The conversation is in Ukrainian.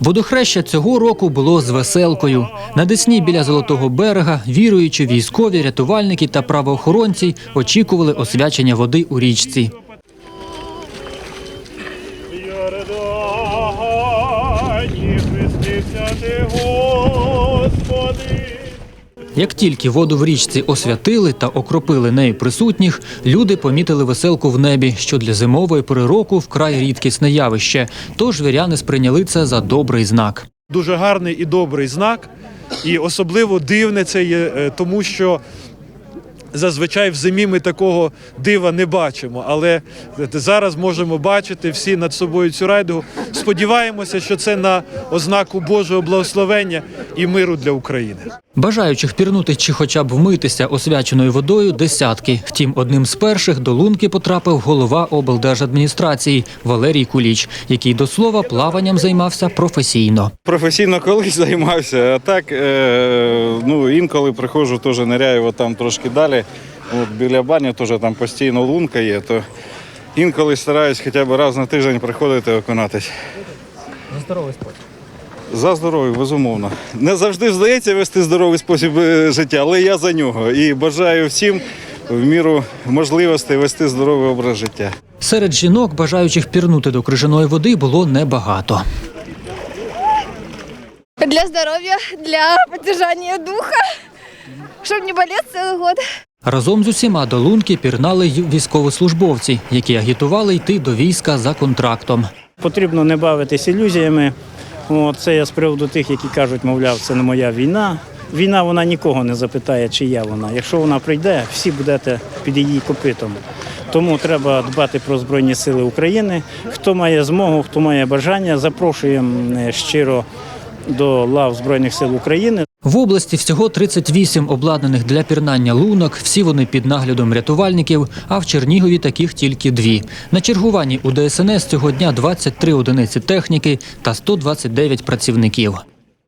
Водохреща цього року було з веселкою. На Десні біля Золотого берега віруючі військові, рятувальники та правоохоронці очікували освячення води у річці. Господи. Як тільки воду в річці освятили та окропили нею присутніх, люди помітили веселку в небі, що для зимової пори року вкрай рідкісне явище. Тож віряни сприйняли це за добрий знак. Дуже гарний і добрий знак. І особливо дивне це є, е, тому що зазвичай в зимі ми такого дива не бачимо. Але зараз можемо бачити всі над собою цю райдугу. Сподіваємося, що це на ознаку Божого благословення і миру для України. Бажаючих пірнути чи хоча б вмитися освяченою водою десятки. Втім, одним з перших до лунки потрапив голова облдержадміністрації Валерій Куліч, який до слова плаванням займався професійно. Професійно колись займався, а так е, ну, інколи приходжу, теж ниряю там трошки далі. От біля бані теж там постійно лунка є, то інколи стараюсь хоча б раз на тиждень приходити окунатись. За здоровий спосіб. За здоров'я, безумовно. Не завжди здається вести здоровий спосіб е, життя, але я за нього. І бажаю всім в міру можливостей вести здоровий образ життя. Серед жінок, бажаючих пірнути до крижаної води, було небагато. Для здоровья, для поддержания духа, чтобы не болеть целый год. Разом з усіма до лунки пірнали й військовослужбовці, які агітували йти до війська за контрактом. Потрібно не бавитись ілюзіями. Це я з приводу тих, які кажуть, мовляв, це не моя війна. Війна вона нікого не запитає, чия вона. Якщо вона прийде, всі будете під її копитом. Тому треба дбати про Збройні Сили України. Хто має змогу, хто має бажання, запрошуємо е, щиро до лав Збройних сил України. В області всього 38 обладнаних для пірнання лунок. Всі вони під наглядом рятувальників, а в Чернігові таких тільки дві. На чергуванні у ДСНС цього дня 23 одиниці техніки та 129 працівників.